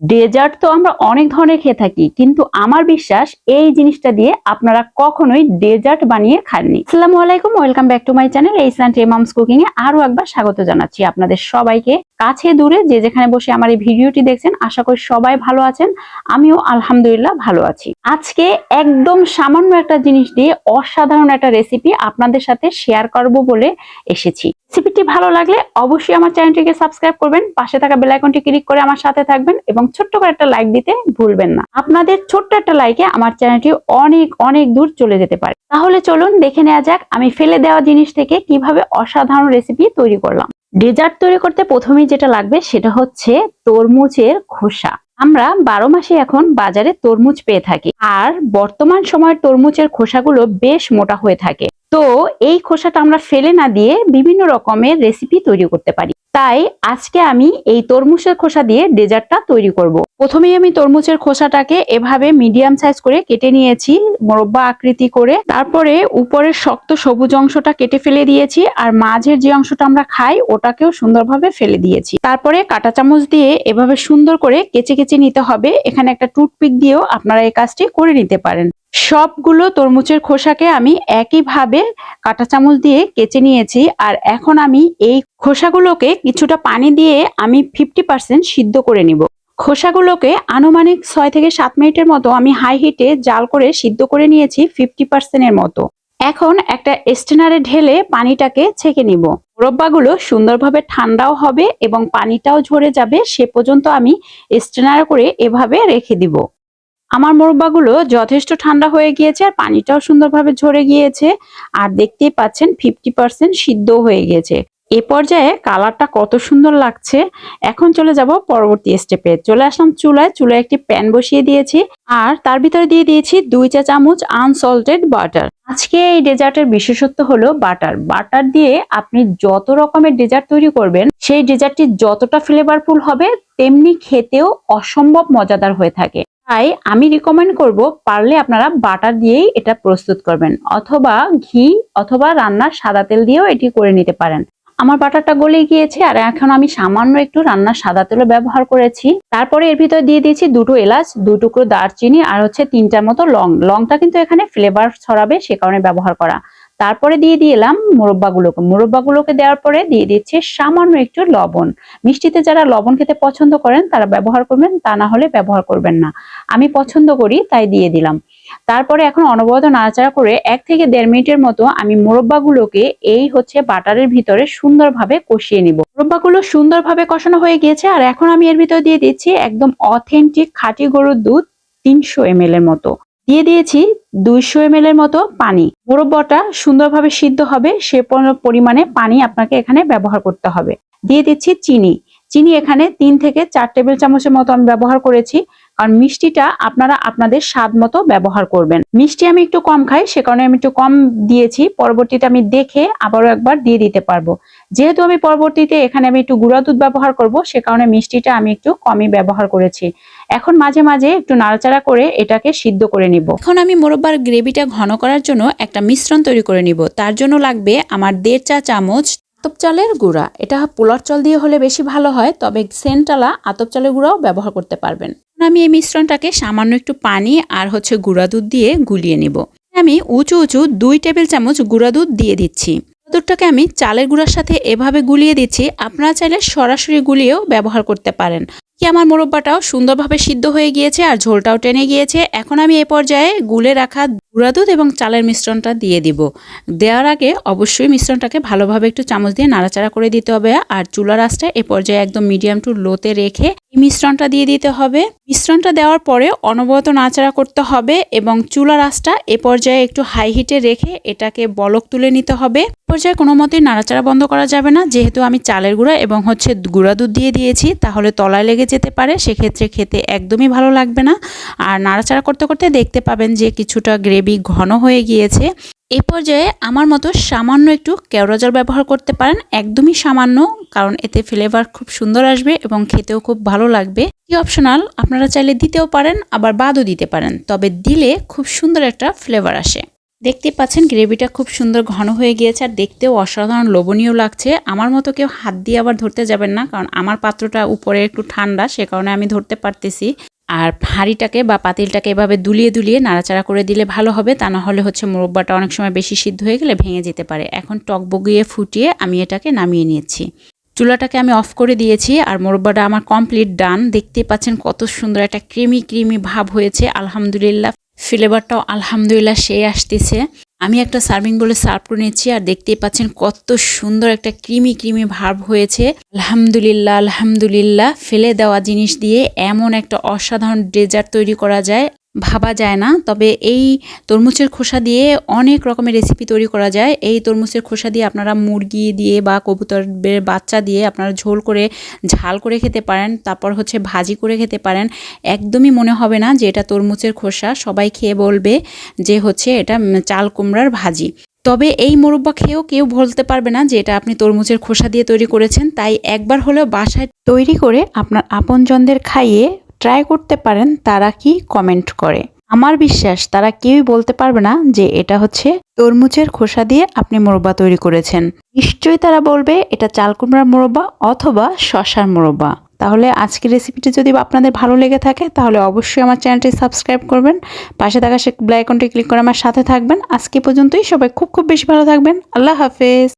Dessert তো আমরা অনেক ধরনের খেয়ে থাকি, কিন্তু আমার বিশ্বাস এই জিনিসটা দিয়ে আপনারা কখনোই ডেজার্ট বানিয়ে খাননি। আসসালামু আলাইকুম welcome back to my channel এইসলান্ট এমামস কুকিং এ আরও একবার স্বাগত জানাচ্ছি আপনাদের সবাইকে। কাছে দূরে যে যেখানে বসে আমার এই ভিডিওটি দেখছেন, আশা করি সবাই ভালো আছেন, আমিও আলহামদুলিল্লাহ ভালো আছি। আজকে একদম সামান্য একটা জিনিস দিয়ে অসাধারণ একটা রেসিপি আপনাদের সাথে শেয়ার করব বলে এসেছি। রেসিপিটি ভালো লাগলে অবশ্যই আমার চ্যানেলটিকে সাবস্ক্রাইব করবেন, পাশে থাকা বেল আইকনটি ক্লিক করে আমার সাথে থাকবেন এবং ছোট্ট করে একটা লাইক দিতে ভুলবেন না। আপনাদের ছোট্ট একটা লাইকে আমার চ্যানেলটি অনেক অনেক দূর চলে যেতে পারে। তাহলে চলুন দেখে নেওয়া যাক আমি ফেলে দেওয়া জিনিস থেকে কীভাবে অসাধারণ রেসিপি তৈরি করলাম। ডেজার্ট তৈরি করতে প্রথমেই যেটা লাগবে সেটা হচ্ছে তরমুজের খোসা। আমরা বারো মাসে এখন বাজারে তরমুজ পেয়ে থাকি, আর বর্তমান সময়ের তরমুজের খোসাগুলো বেশ মোটা হয়ে থাকে। তো এই খোসাটা আমরা ফেলে না দিয়ে বিভিন্ন রকমের রেসিপি তৈরি করতে পারি। তাই আজকে আমি এই তরমুজের খোসা দিয়ে ডেজার্টটা তৈরি করব। প্রথমেই আমি তরমুজের খোসাটাকে এভাবে মিডিয়াম সাইজ করে কেটে নিয়েছি, মোরব্বা আকৃতি করে। তারপরে উপরের শক্ত সবুজ অংশটা কেটে ফেলে দিয়েছি আর মাঝের যে অংশটা আমরা খাই ওটাকেও সুন্দরভাবে ফেলে দিয়েছি। তারপরে কাঁটা চামচ দিয়ে এভাবে সুন্দর করে কেচে কেচে নিতে হবে। এখানে একটা টুথপিক দিয়েও আপনারা এই কাজটি করে নিতে পারেন। সবগুলো তরমুজের খোসাকে আমি একইভাবে কাঁটা চামচ দিয়ে কেচে নিয়েছি আর এখন আমি এই খোসাগুলোকে কিছুটা পানি দিয়ে আমি ফিফটি পার্সেন্ট সিদ্ধ করে নিব। খোসাগুলোকে আনুমানিক ছয় থেকে সাত মিনিটের মতো আমি হাই হিটে জাল করে সিদ্ধ করে নিয়েছি ফিফটি পার্সেন্টের মতো। এখন একটা স্টেনারে ঢেলে পানিটাকে ছেঁকে নিব। মোরব্বাগুলো সুন্দরভাবে ঠান্ডাও হবে এবং পানিটাও ঝরে যাবে, সে পর্যন্ত আমি স্টেনারে করে এভাবে রেখে দিব। আমার মোরব্বাগুলো যথেষ্ট ঠান্ডা হয়ে গিয়েছে আর পানিটাও সুন্দরভাবে ঝরে গিয়েছে আর দেখতেই পাচ্ছেন ফিফটি পার্সেন্ট সিদ্ধ হয়ে গিয়েছে। এ পর্যায়ে কালারটা কত সুন্দর লাগছে। এখন চলে যাব পরবর্তী স্টেপে চলে আসলাম চুলায়। চুলায় একটি প্যান বসিয়ে দিয়েছি আর তার ভিতরে দিয়ে দিয়েছি দুই চা চামচ আনসল্টেড বাটার আজকে এই ডেজার্টের বিশেষত্ব হলো বাটার। বাটার দিয়ে আপনি যত রকমের ডেজার্ট তৈরি করবেন, সেই ডেজার্টটি যতটা ফ্লেভারফুল হবে, তেমনি খেতেও অসম্ভব মজাদার হয়ে থাকে। তাই আমি রিকমেন্ড করব পারলে আপনারা বাটার দিয়েই এটা প্রস্তুত করবেন। অথবা ঘি অথবা রান্নার সাদা তেল দিয়েও এটি করে নিতে পারেন। আমার বাটারটা গলে গিয়েছে আর এখন আমি সামান্য একটু রান্নার সাদা তেলও ব্যবহার করেছি। তারপরে এর ভিতরে দিয়ে দিয়েছি দুটো এলাচ, দু টুকরো দারচিনি আর হচ্ছে তিনটার মতো লং। লংটা কিন্তু এখানে ফ্লেভার ছড়াবে সে কারণে ব্যবহার করা। তারপরে দিয়ে দিলাম মোরব্বাগুলোকে। মোরব্বাগুলোকে দেওয়ার পরে দিয়ে দিচ্ছি সামান্য একটু লবণ। মিষ্টিতে যারা লবণ খেতে পছন্দ করেন, তারা ব্যবহার করবেন, তা না হলে ব্যবহার করবেন না। আমি পছন্দ করি, তাই দিয়ে দিলাম। তারপরে এখন অনবরত নাড়াচাড়া করে এক থেকে দেড় মিনিটের মতো আমি মোরব্বাগুলোকে এই হচ্ছে বাটারের ভিতরে সুন্দরভাবে কষিয়ে নিব। মোরব্বাগুলো সুন্দরভাবে কষানো হয়ে গিয়েছে, আর এখন আমি এর ভিতরে দিয়ে দিচ্ছি একদম অথেন্টিক খাঁটি গরুর দুধ তিনশো এম এর মতো। দিয়ে দিয়েছি দুইশো এম এর মতো পানি। মোরব্বাটা সুন্দরভাবে সিদ্ধ হবে, সে পরিমাণে পানি আপনাকে এখানে ব্যবহার করতে হবে। দিয়ে দিচ্ছি চিনি। চিনি এখানে তিন থেকে চার টেবিল চামচের মতো আমি ব্যবহার করেছি, কারণ মিষ্টিটা আপনারা আপনাদের স্বাদ মতো ব্যবহার করবেন। মিষ্টি আমি একটু কম খাই, সে কারণে আমি একটু কম দিয়েছি। পরবর্তীতে আমি দেখে আবারও একবার দিয়ে দিতে পারব। যেহেতু আমি পরবর্তীতে এখানে আমি একটু গুঁড়া দুধ ব্যবহার করব, সে কারণে মিষ্টিটা আমি একটু কমই ব্যবহার করেছি। এখন মাঝে মাঝে একটু নাড়াচাড়া করে এটাকে সিদ্ধ করে নিব। এখন আমি মোরব্বার গ্রেভিটা ঘন করার জন্য একটা মিশ্রণ তৈরি করে নিব। তার জন্য লাগবে আমার দেড় চা চামচ আতপ চালের গুঁড়া। এটা পোলার চাল দিয়ে হলে বেশি ভালো হয়, তবে সেন্টালা আতপ চালের গুঁড়াও ব্যবহার করতে পারবেন। আমি এই মিশ্রণটাকে সামান্য একটু পানি আর হচ্ছে গুঁড়া দুধ দিয়ে গুলিয়ে নিব। আমি উঁচু উঁচু দুই টেবিল চামচ গুঁড়া দুধ দিয়ে দিচ্ছি। দুধটাকে আমি চালের গুঁড়ার সাথে এভাবে গুলিয়ে দিচ্ছি, আপনারা চাইলে সরাসরি গুলিয়েও ব্যবহার করতে পারেন। কি আমার মোরব্বাটাও সুন্দরভাবে সিদ্ধ হয়ে গিয়েছে আর ঝোলটাও টেনে গিয়েছে। এখন আমি এ পর্যায়ে গুলে রাখা গুঁড়া দুধ এবং চালের মিশ্রণটা দিয়ে দিব। দেওয়ার আগে অবশ্যই মিশ্রণটাকে ভালোভাবে একটু চামচ দিয়ে নাড়াচাড়া করে দিতে হবে আর চুলার আঁচটা এ পর্যায়ে একদম মিডিয়াম টু লোতে রেখে এই মিশ্রণটা দিয়ে দিতে হবে। মিশ্রণটা দেওয়ার পরে অনবরত নাড়াচাড়া করতে হবে এবং চুলার আঁচটা এ পর্যায়ে একটু হাই হিটে রেখে এটাকে বলক তুলে নিতে হবে। পর্যায়ে কোনো মতেই নাড়াচাড়া বন্ধ করা যাবে না। যেহেতু আমি চালের গুঁড়া এবং হচ্ছে গুঁড়া দুধ দিয়ে দিয়েছি, তাহলে তলায় লেগে যেতে পারে, সেক্ষেত্রে খেতে একদমই ভালো লাগবে না। আর নাড়াচাড়া করতে করতে দেখতে পাবেন যে কিছুটা গ্রেভি ঘন হয়ে গিয়েছে। এই পর্যায়ে আমার মতো সামান্য একটু কেওড়া জল ব্যবহার করতে পারেন, একদমই সামান্য, কারণ এতে ফ্লেভার খুব সুন্দর আসবে এবং খেতেও খুব ভালো লাগবে। কি অপশনাল আপনারা চাইলে দিতেও পারেন, আবার বাদও দিতে পারেন, তবে দিলে খুব সুন্দর একটা ফ্লেভার আসে। দেখতে পাচ্ছেন গ্রেভিটা খুব সুন্দর ঘন হয়ে গিয়েছে আর দেখতেও অসাধারণ লোভনীয় লাগছে। আমার মতো কেউ হাত দিয়ে আবার ধরতে যাবেন না, কারণ আমার পাত্রটা উপরে একটু ঠান্ডা, সে কারণে আমি ধরতে পারতেছি। আর হাঁড়িটাকে বা পাতিলটাকে এভাবে দুলিয়ে দুলিয়ে নাড়াচাড়া করে দিলে ভালো হবে, তা না হলে হচ্ছে মোরব্বাটা অনেক সময় বেশি সিদ্ধ হয়ে গেলে ভেঙে যেতে পারে। এখন টক বগিয়ে ফুটিয়ে আমি এটাকে নামিয়ে নিয়েছি। চুলাটাকে আমি অফ করে দিয়েছি আর মোরব্বাটা আমার কমপ্লিট ডান। দেখতে পাচ্ছেন কত সুন্দর একটা ক্রিমি ক্রিমি ভাব হয়েছে। আলহামদুলিল্লাহ। ফ্লেভারটাও আলহামদুলিল্লাহ সেই আসতেছে। আমি একটা সার্ভিং বলে সার্ভ করে নিচ্ছি আর দেখতেই পাচ্ছেন কত সুন্দর একটা ক্রিমি ক্রিমি ভাব হয়েছে। আলহামদুলিল্লাহ আলহামদুলিল্লাহ, ফেলে দেওয়া জিনিস দিয়ে এমন একটা অসাধারণ ডেজার্ট তৈরি করা যায়। ভাবা যায় না। তবে এই তরমুজের খোসা দিয়ে অনেক রকমের রেসিপি তৈরি করা যায়। এই তরমুজের খোসা দিয়ে আপনারা মুরগি দিয়ে বা কবুতরের বাচ্চা দিয়ে আপনারা ঝোল করে, ঝাল করে খেতে পারেন। তারপর হচ্ছে ভাজি করে খেতে পারেন। একদমই মনে হবে না যে এটা তরমুজের খোসা। সবাই খেয়ে বলবে যে হচ্ছে এটা চাল কুমড়ার ভাজি। তবে এই মোরব্বা খেয়েও কেউ বলতে পারবে না যে এটা আপনি তরমুজের খোসা দিয়ে তৈরি করেছেন। তাই একবার হলেও বাসায় তৈরি করে আপনার আপনজনদের খাইয়ে ট্রাই করতে পারেন, তারা কি কমেন্ট করে। আমার বিশ্বাস, তারা কেউই বলতে পারবে না যে এটা হচ্ছে তরমুজের খোসা দিয়ে আপনি মোরব্বা তৈরি করেছেন। নিশ্চয়ই তারা বলবে এটা চালকুমড়ার মোরব্বা অথবা শশার মোরব্বা। তাহলে আজকের রেসিপিটি যদি আপনাদের ভালো লেগে থাকে, তাহলে অবশ্যই আমার চ্যানেলটি সাবস্ক্রাইব করবেন। পাশে থাকা সে আইকনটি ক্লিক করে আমার সাথে থাকবেন। আজকে পর্যন্তই সবাই খুব খুব বেশি ভালো থাকবেন। আল্লাহ হাফেজ।